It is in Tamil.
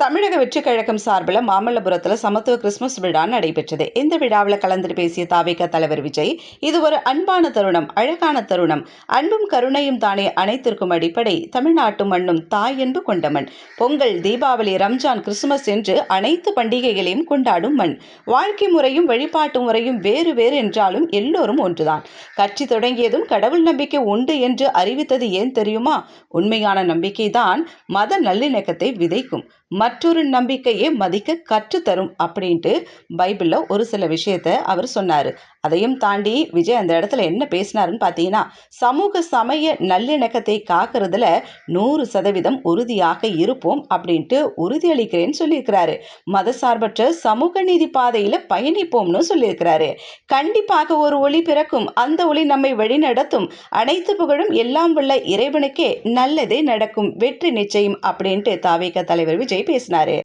தமிழக வெற்றி கழகம் சார்பில் மாமல்லபுரத்தில் சமத்துவ கிறிஸ்துமஸ் விழா நடைபெற்றது. இந்த விழாவில் கலந்து பேசிய தாவேக தலைவர் விஜய் இது ஒரு அன்பான தருணம் அழகான தருணம். அன்பும் கருணையும் தானே அனைத்திற்கும் அடிப்படை. தமிழ்நாட்டு மண்ணும் தாய் என்பு கொண்ட மண். பொங்கல் தீபாவளி ரம்ஜான் கிறிஸ்துமஸ் என்று அனைத்து பண்டிகைகளையும் கொண்டாடும் மண். வாழ்க்கை முறையும் வழிபாட்டு முறையும் வேறு வேறு என்றாலும் எல்லோரும் ஒன்றுதான். கட்சி தொடங்கியதும் கடவுள் நம்பிக்கை உண்டு என்று அறிவித்தது ஏன் தெரியுமா? உண்மையான நம்பிக்கைதான் மத நல்லிணக்கத்தை விதைக்கும். மற்றொரு நம்பிக்கையை மதிக்க கற்றுத்தரும் அப்படின்ட்டு பைபிளில் ஒரு சில விஷயத்த அவர் சொன்னார். அதையும் தாண்டி விஜய் அந்த இடத்துல என்ன பேசினாருன்னு பார்த்தீங்கன்னா சமூக சமய நல்லிணக்கத்தை காக்கிறதுல நூறு சதவீதம் உறுதியாக இருப்போம் அப்படின்ட்டு உறுதியளிக்கிறேன்னு சொல்லியிருக்கிறாரு. மதசார்பற்ற சமூக நீதி பாதையில் பயணிப்போம்னு சொல்லியிருக்கிறாரு. கண்டிப்பாக ஒரு ஒளி பிறக்கும். அந்த ஒளி நம்மை வழிநடத்தும். அனைத்து புகழும் எல்லாம் உள்ள இறைவனுக்கே நல்லதே நடக்கும். வெற்றி நிச்சயம் அப்படின்ட்டு தாவேக தலைவர் விஜய் பேசினாரு